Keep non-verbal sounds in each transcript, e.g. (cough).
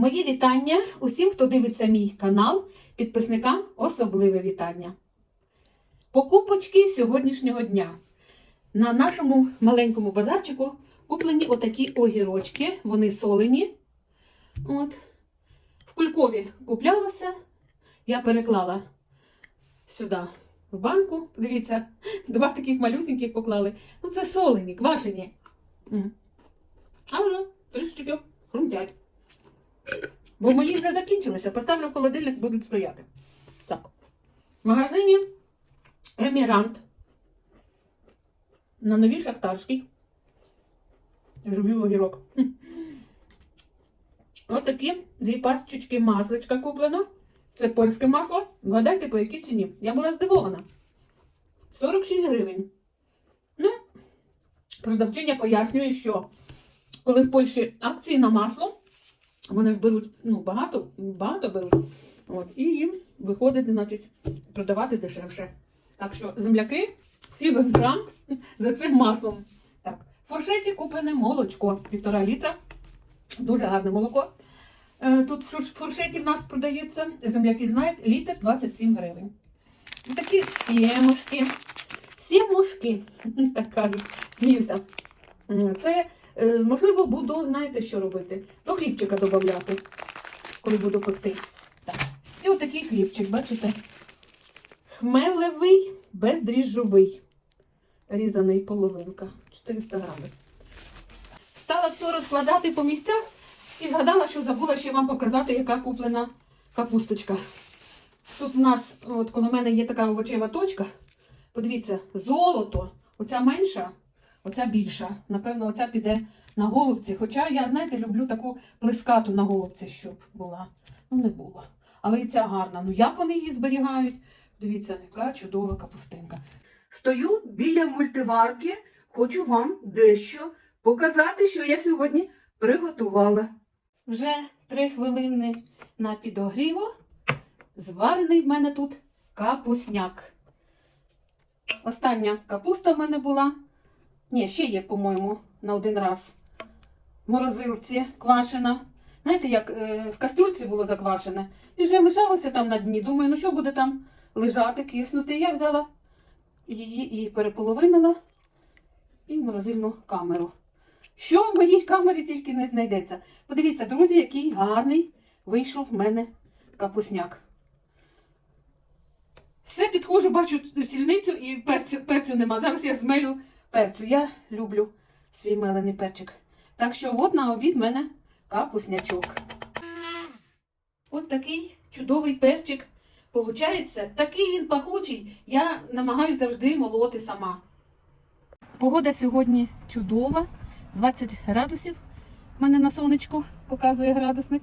Мої вітання усім, хто дивиться мій канал, підписникам особливе вітання. Покупочки сьогоднішнього дня. На нашому маленькому базарчику куплені отакі огірочки, вони солені. От. В Кулькові куплялася, я переклала сюди в банку. Дивіться, (laughs) два таких малюсеньких поклали. Ну, це солені, квашені. А трішечки хрумтять. Бо мої вже закінчилися. Поставлю в холодильник, будуть стояти. Так. В магазині Емірант. На новій шахтарській. Живий огірок. Ось такі дві пасочки масличка куплено. Це польське масло. Вгадайте, по якій ціні. Я була здивована. 46 гривень. Ну, продавчиня пояснює, що коли в Польщі акції на масло, вони ж беруть ну, багато, багато беруть. От, і їм виходить, значить, продавати дешевше. Так що земляки всі в Емгрант за цим маслом. Так, в фуршеті куплене молочко, півтора літра. Дуже гарне молоко. Е, Тут в фуршеті в нас продається, земляки знають, літр 27 гривень. Такі сімушки. Сімушки, (laughs) так кажуть, сміюся. Це, можливо, буду, знаєте, що робити? До хлібчика додати, коли буду пекти. Так. І отакий хлібчик, бачите? Хмелевий, бездріжджовий. Різаний половинка. 400 грамів. Стала все розкладати по місцях і згадала, що забула ще вам показати, яка куплена капусточка. Тут у нас, от коло мене є така овочева точка. Подивіться, золото. Оця менша, оця більша. Напевно, оця піде на голубці. Хоча я, знаєте, люблю таку плескату на голубці, щоб була. Ну, не було. Але і ця гарна. Ну як вони її зберігають? Дивіться, яка чудова капустинка. Стою біля мультиварки, хочу вам дещо показати, що я сьогодні приготувала. Вже три хвилини на підогріву. Зварений в мене тут капусняк. Остання капуста в мене була. Ні, ще є, по-моєму, на один раз. В морозилці квашена. Знаєте, як е, в кастрюльці було заквашене. І вже лежалося там на дні. Думаю, ну що буде там лежати, киснути. Я взяла її і переполовинила і в морозильну камеру. Що в моїй камері тільки не знайдеться. Подивіться, друзі, який гарний вийшов в мене капусняк. Все підходжу, бачу сільницю і перцю, перцю нема. Зараз я змелю перцю. Я люблю свій мелений перчик. Так що от на обід в мене капуснячок. От такий чудовий перчик. Получається, такий він пахучий. Я намагаюся завжди молоти сама. Погода сьогодні чудова. 20 градусів. У мене на сонечку показує градусник.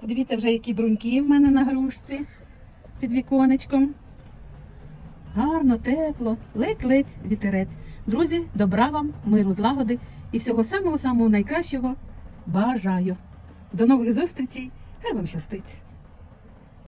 Подивіться вже, які бруньки в мене на грушці під віконечком. Гарно, тепло, ледь-ледь вітерець. Друзі, добра вам, миру, злагоди і всього самого-самого найкращого бажаю. До нових зустрічей! Хай вам щастить!